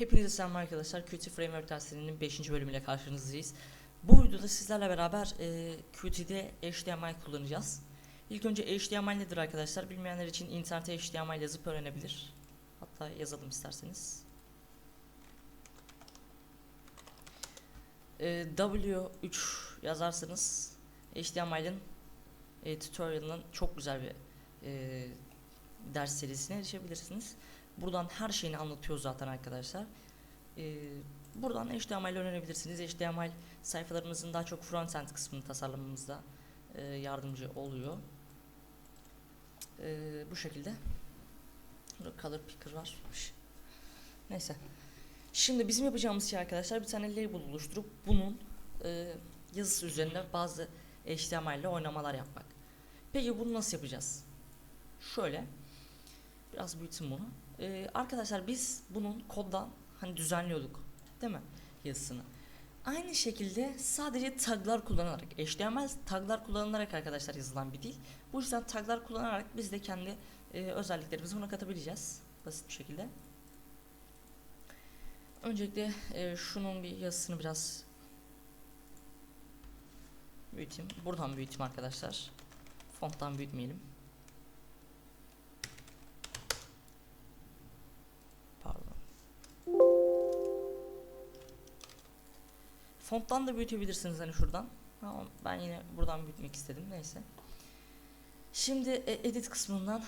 Hepinize selam arkadaşlar. Qt Framework derslerinin 5. bölümüyle karşınızdayız. Bu videoda sizlerle beraber e, Qt'de HTML kullanacağız. İlk önce HTML nedir arkadaşlar? Bilmeyenler için internete HTML yazıp öğrenebilir. Hatta yazalım isterseniz. E, W3 yazarsanız HTML'in e, tutorial'ının çok güzel bir e, ders serisine erişebilirsiniz. Buradan her şeyini anlatıyor zaten arkadaşlar. Ee, buradan HTML öğrenebilirsiniz. HTML sayfalarımızın daha çok frontend kısmını tasarlamamızda e, yardımcı oluyor. Ee, bu şekilde. Burada color picker var. Neyse. Şimdi bizim yapacağımız şey arkadaşlar bir tane label oluşturup bunun e, yazısı üzerinde bazı HTML ile oynamalar yapmak. Peki bunu nasıl yapacağız? Şöyle. Biraz büyütün bunu. Ee, arkadaşlar biz bunun koddan hani düzenliyorduk değil mi yazısını. Aynı şekilde sadece taglar kullanarak HTML taglar kullanılarak arkadaşlar yazılan bir dil. Bu yüzden taglar kullanarak biz de kendi e, özelliklerimizi buna katabileceğiz basit bir şekilde. Öncelikle e, şunun bir yazısını biraz büyüteyim. Buradan büyüteyim arkadaşlar. Fonttan büyütmeyelim. Fonttan da büyütebilirsiniz hani şuradan. Ama ben yine buradan büyütmek istedim. Neyse. Şimdi e, edit kısmından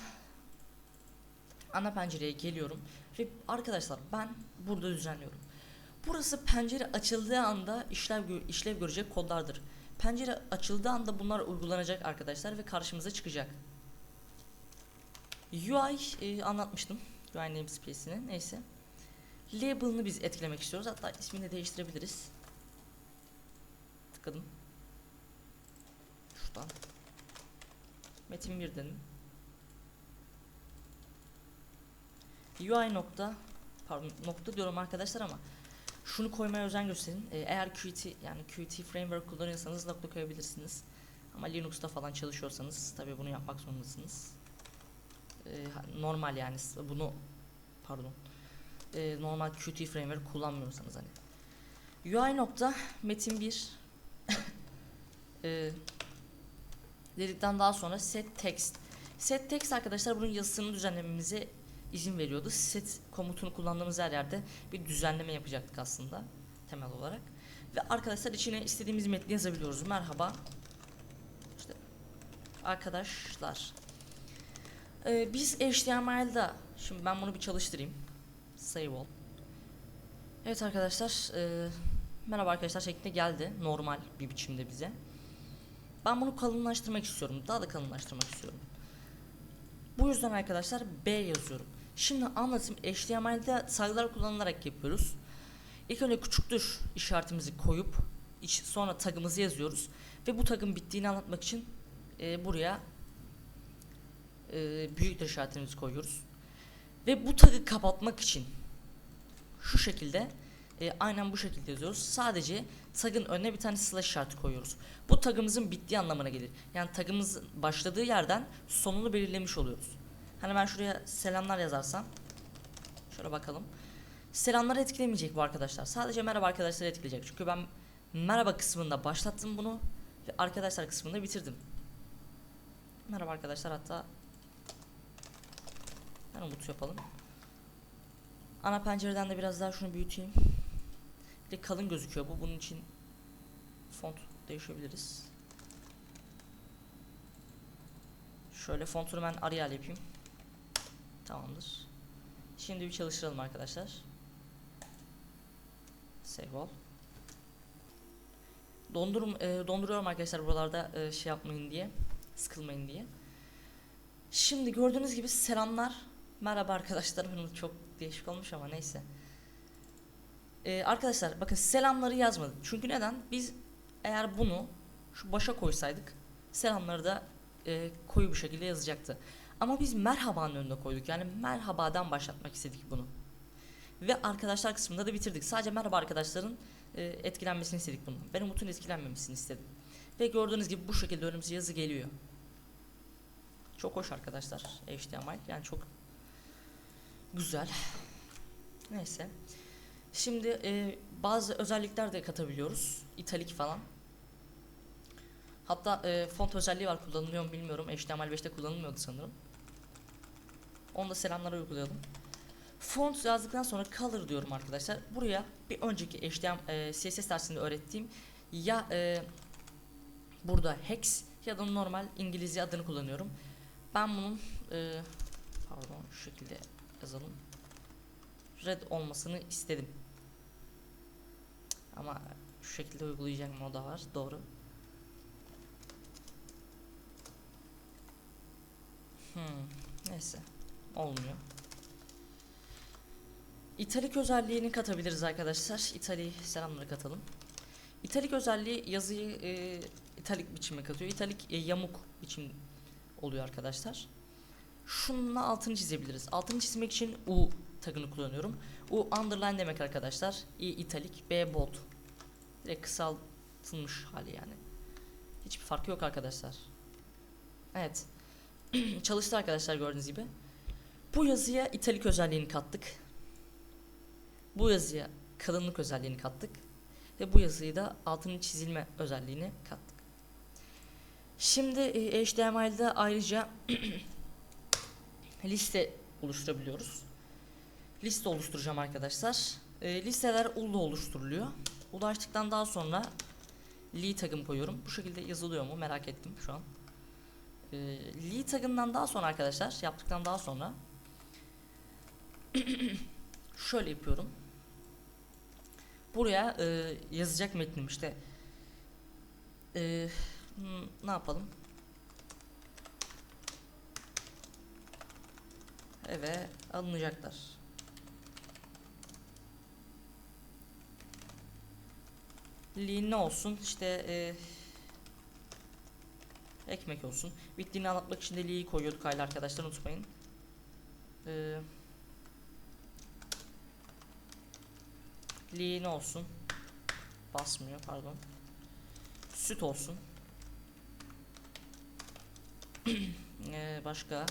ana pencereye geliyorum ve arkadaşlar ben burada düzenliyorum. Burası pencere açıldığı anda işlev işlev görecek kodlardır. Pencere açıldığı anda bunlar uygulanacak arkadaşlar ve karşımıza çıkacak. UI e, anlatmıştım. UI namespace'ini neyse. Label'ını biz etkilemek istiyoruz. Hatta ismini de değiştirebiliriz. Tıkladım. Şuradan. Metin 1 dedim. UI nokta pardon nokta diyorum arkadaşlar ama şunu koymaya özen gösterin. Ee, eğer Qt yani Qt framework kullanıyorsanız nokta koyabilirsiniz. Ama Linux'ta falan çalışıyorsanız tabii bunu yapmak zorundasınız. Ee, normal yani bunu pardon Ee, normal Qt framework kullanmıyorsanız hani. UI nokta metin 1 ee, dedikten daha sonra set text. Set text arkadaşlar bunun yazısını düzenlememize izin veriyordu. Set komutunu kullandığımız her yerde bir düzenleme yapacaktık aslında temel olarak. Ve arkadaşlar içine istediğimiz metni yazabiliyoruz. Merhaba. İşte arkadaşlar. Ee, biz HTML'de şimdi ben bunu bir çalıştırayım. Save all. Evet arkadaşlar, e, merhaba arkadaşlar şeklinde geldi normal bir biçimde bize. Ben bunu kalınlaştırmak istiyorum. Daha da kalınlaştırmak istiyorum. Bu yüzden arkadaşlar B yazıyorum. Şimdi anlatayım. HTML'de sayılar kullanılarak yapıyoruz. İlk önce küçüktür işaretimizi koyup sonra tagımızı yazıyoruz ve bu tagın bittiğini anlatmak için e, buraya e, büyüktür işaretimizi koyuyoruz. Ve bu tagı kapatmak için şu şekilde e, aynen bu şekilde yazıyoruz. Sadece tagın önüne bir tane slash işareti koyuyoruz. Bu tagımızın bittiği anlamına gelir. Yani tagımızın başladığı yerden sonunu belirlemiş oluyoruz. Hani ben şuraya selamlar yazarsam şöyle bakalım. Selamları etkilemeyecek bu arkadaşlar. Sadece merhaba arkadaşlar etkileyecek. Çünkü ben merhaba kısmında başlattım bunu ve arkadaşlar kısmında bitirdim. Merhaba arkadaşlar hatta ben umut yapalım. Ana pencereden de biraz daha şunu büyüteyim. De kalın gözüküyor bu. Bunun için font değişebiliriz. Şöyle fontunu ben Arial yapayım. Tamamdır. Şimdi bir çalıştıralım arkadaşlar. Save all. Dondurum, e, donduruyorum arkadaşlar buralarda e, şey yapmayın diye. Sıkılmayın diye. Şimdi gördüğünüz gibi selamlar. Merhaba arkadaşlar. Çok değişik olmuş ama neyse. Ee, arkadaşlar bakın selamları yazmadık. Çünkü neden? Biz eğer bunu şu başa koysaydık selamları da e, koyu bir şekilde yazacaktı. Ama biz merhabanın önüne koyduk. Yani merhabadan başlatmak istedik bunu. Ve arkadaşlar kısmında da bitirdik. Sadece merhaba arkadaşların e, etkilenmesini istedik bunun. Ben Umut'un etkilenmemesini istedim. Ve gördüğünüz gibi bu şekilde önümüze yazı geliyor. Çok hoş arkadaşlar HTML. Yani çok güzel. Neyse. Şimdi e, bazı özellikler de katabiliyoruz. İtalik falan. Hatta e, font özelliği var kullanılıyor mu bilmiyorum. HTML5'te kullanılmıyordu sanırım. Onu da selamlara uygulayalım. Font yazdıktan sonra color diyorum arkadaşlar. Buraya bir önceki HTML e, CSS dersinde öğrettiğim ya e, burada hex ya da normal İngilizce adını kullanıyorum. Ben bunun e, pardon şu şekilde yazalım. Red olmasını istedim. Ama şu şekilde uygulayacağım o da var. Doğru. Hmm, neyse. Olmuyor. İtalik özelliğini katabiliriz arkadaşlar. İtalik selamları katalım. İtalik özelliği yazıyı e, italik biçime katıyor. İtalik e, yamuk biçim oluyor arkadaşlar. Şununla altını çizebiliriz. Altını çizmek için U tagını kullanıyorum. U underline demek arkadaşlar. I italik, B bold. Direkt kısaltılmış hali yani. Hiçbir farkı yok arkadaşlar. Evet. Çalıştı arkadaşlar gördüğünüz gibi. Bu yazıya italik özelliğini kattık. Bu yazıya kalınlık özelliğini kattık. Ve bu yazıyı da altının çizilme özelliğini kattık. Şimdi e, HTML'de ayrıca liste oluşturabiliyoruz. Liste oluşturacağım arkadaşlar. E, listeler UL'da oluşturuluyor. UL açtıktan daha sonra li tagım koyuyorum. Bu şekilde yazılıyor mu merak ettim şu an. E, li tagından daha sonra arkadaşlar yaptıktan daha sonra şöyle yapıyorum. Buraya e, yazacak metnim işte. E, hmm, ne yapalım? Eve alınacaklar. Ne olsun? İşte e, ekmek olsun. Bittiğini anlatmak için de li'yi koyuyorduk hala arkadaşlar unutmayın. E, li ne olsun? Basmıyor pardon. Süt olsun. Ee, başka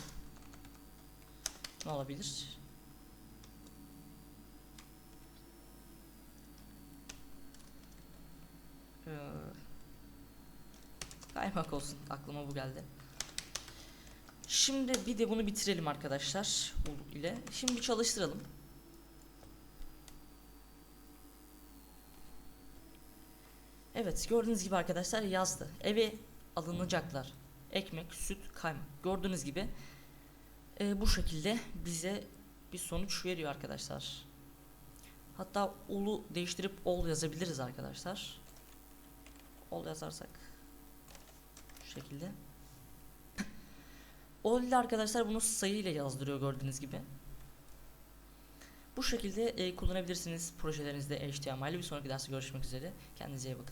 ne olabilir? Ee, kaymak olsun. Aklıma bu geldi. Şimdi bir de bunu bitirelim arkadaşlar bu ile. Şimdi çalıştıralım. Evet gördüğünüz gibi arkadaşlar yazdı. Eve alınacaklar. Ekmek, süt, kaymak. Gördüğünüz gibi e, bu şekilde bize bir sonuç veriyor arkadaşlar. Hatta ulu değiştirip ol yazabiliriz arkadaşlar. Ol yazarsak şekilde. ol ile arkadaşlar bunu sayı ile yazdırıyor gördüğünüz gibi. Bu şekilde e, kullanabilirsiniz projelerinizde HTML. Bir sonraki derste görüşmek üzere. Kendinize iyi bakın.